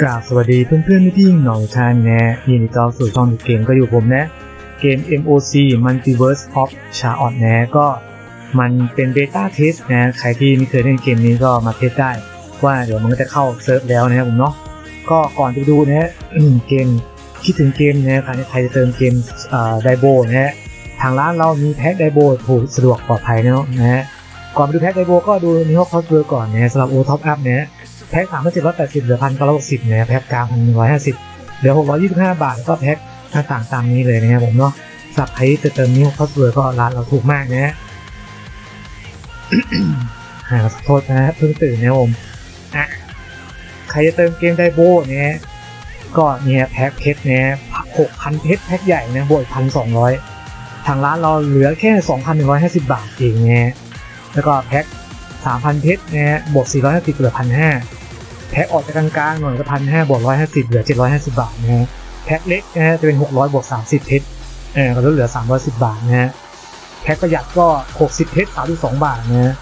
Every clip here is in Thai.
กราบสวัสดีเพื่อนๆพี่ๆหน่อยทานแนะยินดีต้อนรับสู่ช่องเกมก็อยู่ผมนะ เกม MOC Multiverse of c h a o t นะก็มันเป็นเบต้าเทสนะใครที่ไม่เคยเล่นเกมนี้ก็มาเทสได้ ว่าเดี๋ยวมันก็จะเข้าเซิร์ฟแล้วนะครับผมเนาะก็ก่อนจะดูนะฮะเกมคิดถึงเกมนะใครใครจะเติมเกมไดโบนะฮะทางร้านเรามีแพ็คไดโบถูกสะดวกปลอดภัยนะนะฮะก่อนไปดูแพ็คไดโบก็ดูนิโฮคอสเวอร์ก่อนนะสำหรับโอท็อปอัพนะฮะ แพ็คสามพันเจ็ดร้อยแปดสิบเหลือพันเก้าร้อยหกสิบนะแพ็คกลางพันหนึ่งร้อยห้าสิบเหลือหกร้อยยี่สิบห้าบาทก็แพ็คหน้าต่างตามนี้เลยนะครับผมเนาะสับใครที่จะเติมนิ้วคอสวอร์ก็ร้านเราถูกมากนะฮะขอโทษนะเพิ่งตื่นนะผมอะใครจะเติมเกมไดโบเนี่ยก็เนี่ยแพ็คเพชรเนี่ยหกพันเพชรแพ็คใหญ่นะบวกพันสองร้อยทางร้านเราเหลือแค่สองพันหนึ่งร้อยห้าสิบบาทเองนะแล้วก็แพ็คสามพันเพชรนะฮะบวกสี่ร้อยห้าสิบเหลือพันห้า แพ็คออกจากกลางๆหน่อยก็พันห้าบวกร้อยห้าสิบเหลือเจ็ดร้อยห้าสิบบาทนะฮะแพ็คเล็กนะฮะจะเป็นหกร้อยบวกสามสิบเพชรเออก็ลดเหลือสามร้อยสิบบาทนะฮะแพ็คประหยัดก็หกสิบเพชรสามสิบสองบาทนะฮะ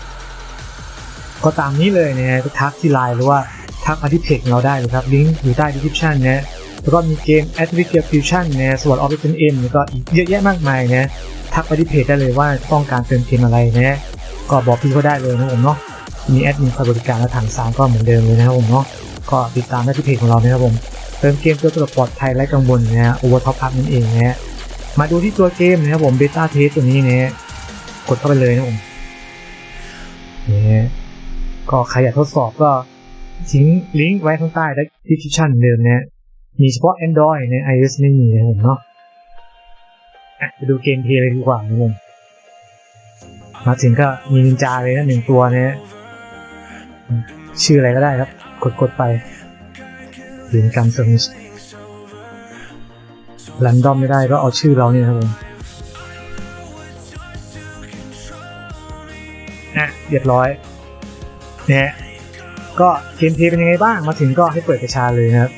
ก็ตามนี้เลยนะฮะทักที่ไลน์หรือว่าทักมาที่เพจเราได้เลยครับลิงก์อยู่ใต้ description นะฮะแล้วก็มีเกม a t v i c a Fusion นะส่วน Operation M แล้วก็อีกเยอะแยะมากมายนะทักไปที่เพจได้เลยว่าต้องการเติมเกมอะไรนะก็บอกพี่เขาได้เลยนะผมเนาะ มีแอดมินคอยบริการและถังสามก็เหมือนเดิมเลยนะครับผมเนาะก็ติดตามได้ที่เพจของเรานะครับผมเติมเกมตัวตลอดปลอดภัยไร้กังวลนะฮะโอเวอร์ท็อปอัพนั่นเองนะฮะมาดูที่ตัวเกมนะครับผมเบต้าเทสตัวนี้นะฮะกดเข้าไปเลยนะผมนี่ฮะก็ใครอยากทดสอบก็ทิ้งลิงก์ไว้ข้างใต้และดีสคริปชั่นเดิมนะฮะมีเฉพาะ Android ใน iOS ไม่มีนะผมเนาะอะไปดูเกมเพลย์เลยดีกว่านะผมมาถึงก็มีนินจาเลยนะหนึ่งตัวนะฮะ ชื่ออะไรก็ได้ครับ กดกดไปยืนกันเซอร์วิสรันดอมไม่ได้ก็เอาชื่อเราเนี่ยครับผมอะเรียบร้อยนะฮะก็เกมเพย์เป็นยังไงบ้างมาถึงก็ให้เปิดกระชาเลยนะครับ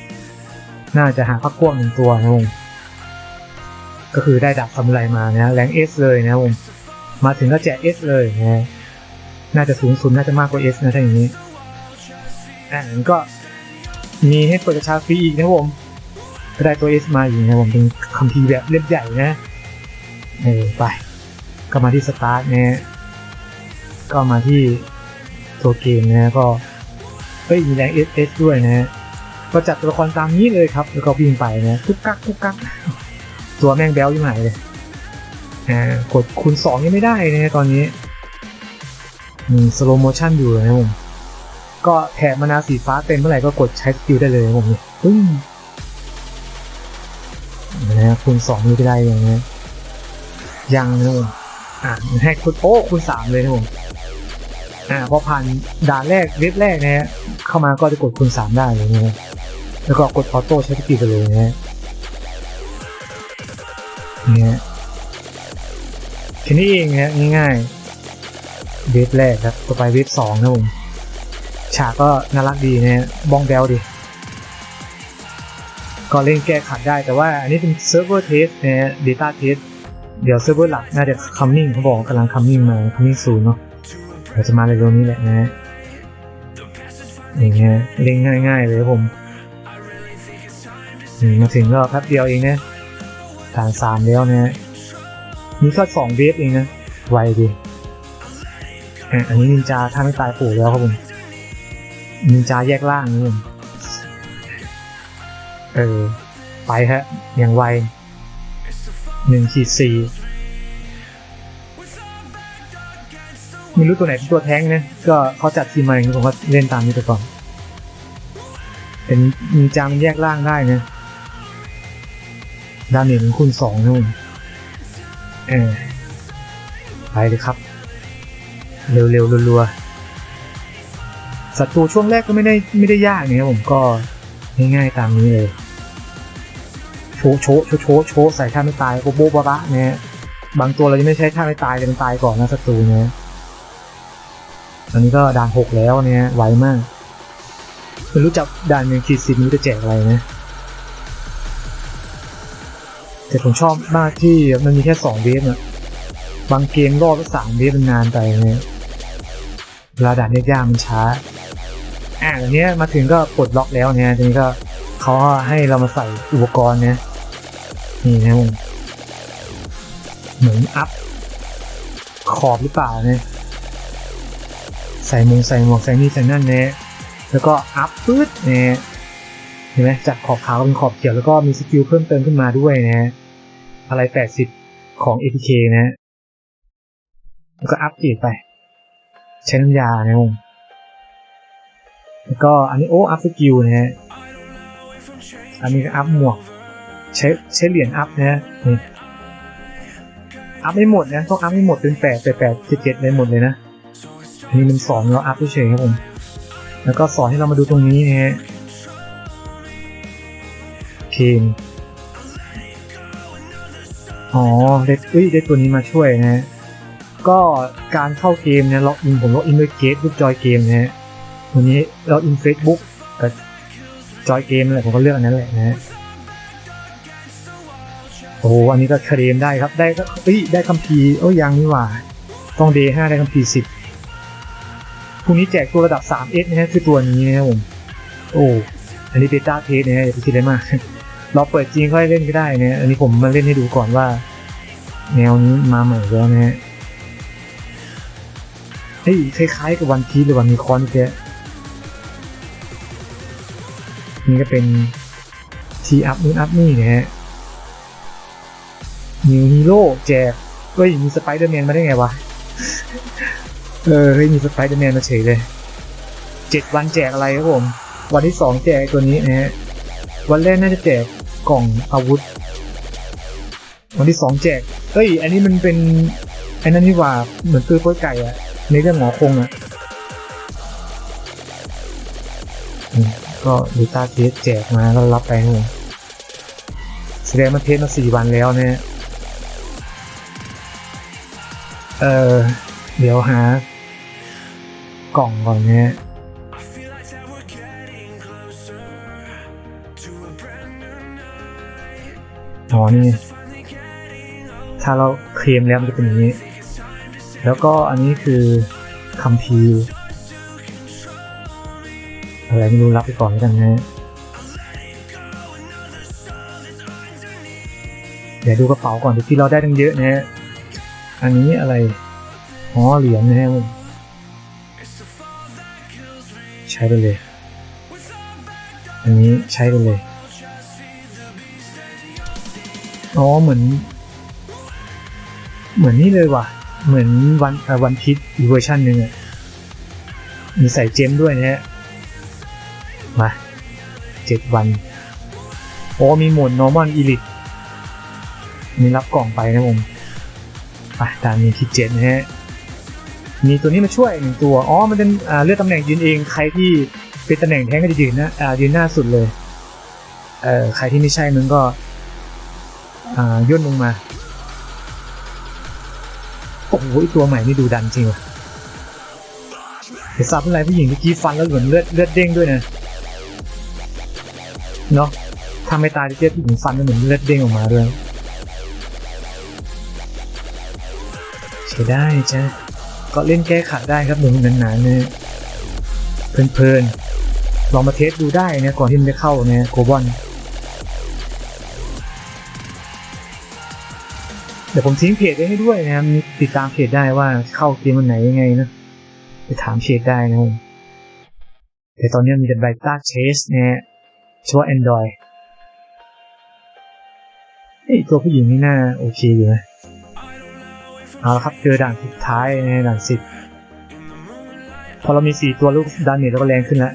น่าจะหาพักพวกหนึ่งตัวนะครับผมก็คือได้ดาบซามูไรมานะแรงเอสเลยนะครับผมมาถึงก็แจก S เลยนะ น่าจะสูงสุดน่าจะมากกว่า S นะถ้าอย่างนี้อ่าก็มีให้เปิดกระชาฟรีอีกนะผมก็ได้ตัว S มาอยู่นะผมเป็นคัมภีร์แบบเล่มใหญ่นะเออไปก็มาที่สตาร์ทนะก็มาที่ตัวเกมนะก็เฮ้ยมีแรง S S ด้วยนะก็จัดตัวละครตามนี้เลยครับ แล้วก็วิ่งไปนะทุกกักทุกกักตัวแม่งแบลยิ่งไหนเลยอ่ากดคูณสองยังไม่ได้นะตอนนี้ มีสโลโมชั่นอยู่นะผมก็แถบมานาสีฟ้าเต็มเมื่อไหร่ก็กดใช้สกิลได้เลยนะผมเนี่ยปึ้งนะคูณสองไม่ได้ยังนะยังนะผมอ่าให้คูณโอ้คูณสามเลยนะผมอ่าพอผ่านด่านแรกเว็บแรกนะฮะเข้ามาก็จะกดคูณสามได้เลยนะแล้วก็กดออโต้ใช้สกิลไปเลยนะฮะเนี่ยแค่นี้เองฮะง่ายๆ เวฟแรกครับต่อไปเวฟสองนะผมฉากก็น่ารักดีนะฮะบองแบลดิก็เล่นแก้ขัดได้แต่ว่าอันนี้เป็นเซิร์ฟเวอร์เทสนะฮะเดต้าเทสเดี๋ยวเซิร์ฟเวอร์หลักน่าจะคัมมิ่งเขาบอกกำลังคัมมิ่งมาคัมมิ่งซูนเนาะเดี๋ยวจะมาเร็วๆนี้แหละนะฮะอย่างเงี้ยเล่นง่ายๆเลยผมมาถึงก็แป๊บเดียวเองนะฐานสามแล้วนะฮะนี่ก็สองเวฟเองนะไวดี อันนี้นินจาถ้าไม่ตายปู่แล้วครับผมนินจาแยกล่างนี่เออ ไปฮะ อย่างไวหนึ่งขีดสี่ไม่รู้ตัวไหนเป็นตัวแท้งนะ ก็เขาจัดทีมมาอย่างนี้ผมก็เล่นตามนี้ไปก่อนเป็นนินจามันแยกล่างได้นะดาเมจมันคูณสองนะผมเออไปเลยครับ เร็วๆรัวๆศัตรูช่วงแรกก็ไม่ได้ไม่ได้ยากเนี่ยผมก็ง่ายๆตามนี้เลย โชว์โชว์โชว์โชว์โชใส่ท่าไม่ตายโบโบบะเนี่ยบางตัวเรายังไม่ใช้ท่าไม่ตายเลยมันตายก่อนนะศัตรูเนี่ยตอนนี้ก็ด่านหกแล้วเนี่ยไวมากไม่รู้จักด่านหนึ่งขีดสิบนี้จะแจกอะไรนะแต่ผมชอบมากที่มันมีแค่สองเวฟอะบางเกมรอบละสามเวฟมันนานไปเนี่ย เวลาด่านยากๆมันช้า อ่าอันเนี้ยมาถึงก็ปลดล็อกแล้วเนี่ยทีนี้ก็เขาให้เรามาใส่อุปกรณ์เนี่ยนี่นะผมเหมือนอัพขอบหรือเปล่าเนี่ยใส่มงใส่หมวกใส่นี่ใส่นั่นเนี่ยแล้วก็อัพปื๊ดเนี่ยเห็นไหมจากขอบขาวเป็นขอบเขียวแล้วก็มีสกิลเพิ่มเติมขึ้นมาด้วยนะอะไร 80 ของ APK นะ แล้วก็อัพเกรดไป ใช้น้ำยานะผมแล้วก็อันนี้โอ้อัพสกิลนะฮะอันนี้ก็อัพหมวก ใช้ใช้เหรียญอัพนะฮะนี่อัพไม่หมดนะต้องอัพให้หมดเป็นแปดแปดแปดเจ็ดเจ็ดเลยหมดเลยนะอันนี้มันสอนเราอัพเฉยครับผม แล้วก็สอนให้เรามาดูตรงนี้นะฮะเคนอ๋อได้เอ้ยได้ตัวนี้มาช่วยนะฮะ ก็การเข้าเกมเนี่ยล็อกอินผมล็อกอินด้วยเกตด้วยจอยเกมนะฮะวันนี้ล็อกอิน Facebook กับจอยเกมนั่นแหละผมก็เลือกอันนั้นแหละนะฮะโอ้โหอันนี้ก็เคลมได้ครับ ได้ก็เอ้ยได้คัมภีร์โอ้ยยังนี่หว่า ต้องเดย์ห้าได้คัมภีร์สิบพรุ่งนี้แจกตัวระดับ 3S นะฮะคือตัวนี้นะครับผม โอ้ อันนี้เบต้าเทสนะฮะอย่าไปคิดอะไรมาก เราเปิดจริงค่อยเล่นก็ได้นะอันนี้ผมมาเล่นให้ดูก่อนว่า แนวนี้มาใหม่แล้วนะฮะ เฮ้ยคล้ายๆกับวันพีหรือวันมีคอนแกนี่ก็เป็นทีอัพนู่นอัพนี่นะฮะนิวฮีโร่แจกเฮ้ยมีสไปเดอร์แมนมาได้ไงวะ เออเฮ้ยมีสไปเดอร์แมนมาเฉยเลยเจ็ดวันแจกอะไรครับผม วันที่สองแจกตัวนี้นะฮะวันแรกน่าจะแจกกล่องอาวุธ วันที่สองแจกเอ้ย อันนี้มันเป็นไอ้นั่นนี่ว่าเหมือนตัวโป้ยไก่อะ ในเรื่องหมอคงอะก็ดูตาเทสแจกมาก็รับไปนะผมแสดงมาเทสมาสี่วันแล้วเนี่ยเออเดี๋ยวหากล่องก่อนเนี่ยอ๋อนี่ ถ้าเราเคลมแล้วมันจะเป็นอย่างนี้ แล้วก็อันนี้คือคัมภีร์อะไรไม่รู้รับไปก่อนกันนะเดี๋ยวดูกระเป๋าก่อนที่เราได้ตั้งเยอะนะฮะ อันนี้อะไรอ๋อเหรียญนะฮะใช้ไปเลย อันนี้ใช้ไปเลยอ๋อเหมือน เหมือนนี่เลยว่ะ เหมือนวันอ่อวันพิษอีเวอร์ชันหนึ่งอะมีใส่เจมด้วยนะฮะ มาเจ็ดวัน โอ้มีหมด normal elite มีรับกล่องไปนะผมไปตามนี้ที่เจ็ดนะฮะ มีตัวนี้มาช่วยหนึ่งตัว อ๋อ มันเป็นเลือกตำแหน่งยืนเอง ใครที่เป็นตำแหน่งแท้งก็จะยืนนะอ่ายืนหน้าสุดเลย เอ่อใครที่ไม่ใช่มึงก็อ่าย่นลงมา โอ้โหไอ้ตัวใหม่นี่ดูดันจริงว่ะเดี๋ยวซับอะไรผู้หญิงเมื่อกี้ฟันแล้วเหมือนเลือดเลือดเด้งด้วยนะเนาะถ้าไม่ตายจะเจ็บผู้หญิงฟันแล้วเหมือนเลือดเด้งออกมาด้วยใช้ได้จ้ะก็เล่นแก้ขัดได้ครับหนึ่งหนาๆเนี่ยเพลินๆลองมาเทสดูได้นะก่อนที่มันจะเข้าเนี่ยโกบอล เดี๋ยวผมทิ้งเพจไว้ให้ด้วยนะครับติดตามเพจได้ว่าเข้าเกมวันไหนยังไงนะไปถามเพจได้นะครับแต่ตอนนี้มีแต่ไบต้าเชสนะฮะเฉพาะ Android เฮ้ยตัวผู้หญิงนี่น่าโอเคอยู่นะเอาละครับเจอด่านสุดท้ายในด่านสิบพอเรามีสี่ตัวลูกดาเมจเราก็แรงขึ้นแล้ว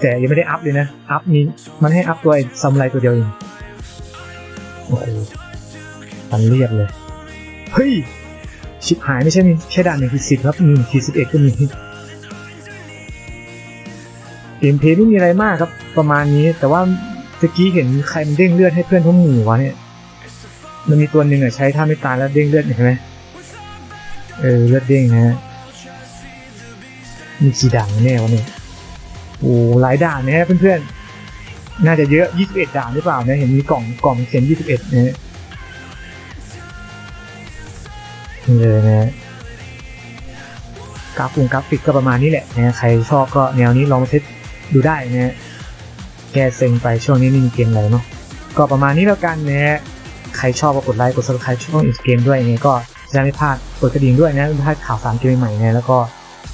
แต่ยังไม่ได้อัพเลยนะ อัพนี้มันให้อัพตัวไอ้ซัมไรตัวเดียวเองโอ้โห ปันเรียบเลย เฮ้ย ชิบหายไม่ใช่มีแค่ด่านหนึ่งคือสิบครับหนึ่งคือสิบเอ็ดก็มีเกมเพลย์ไม่มีอะไรมากครับ ประมาณนี้ แต่ว่าตะกี้เห็นใครมันเด้งเลือดให้เพื่อนทั้งหมู่วะเนี่ย มันมีตัวหนึ่งอะใช้ท่าไม่ตายแล้วเด้งเลือดเห็นไหมเออเลือดเด้งนะฮะมีกี่ด่านแน่วะเนี่ยโอ้หลายด่านนะฮะเพื่อนๆน่าจะเยอะ 21 ด่านหรือเปล่านะเห็นมีกล่องกล่องเขียน21นะฮะ เลยนะฮะกราฟงกราฟิกก็ประมาณนี้แหละนะใครชอบก็แนวนี้ลองมาเทสดูได้นะฮะแก้เซ็งไปช่วงนี้ไม่มีเกมอะไรเนาะก็ประมาณนี้แล้วกันนะฮะใครชอบก็กดไลค์กด subscribe ช่องอินสเกมด้วยยังไงก็จะไม่พลาดกดกระดิ่งด้วยนะไม่พลาดข่าวสารเกมใหม่นะแล้วก็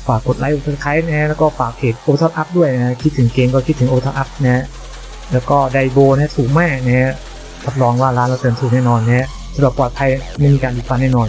ฝากกดไลค์กด subscribe นะแล้วก็ฝากเพจโอท็อปอัพด้วยนะคิดถึงเกมก็คิดถึงโอท็อปอัพนะแล้วก็ไดโบนะถูกมากนะฮะรับรองว่าร้านเราเติมถูกแน่นอนนะฮะสะดวกปลอดภัยไม่มีการรีฟันแน่นอน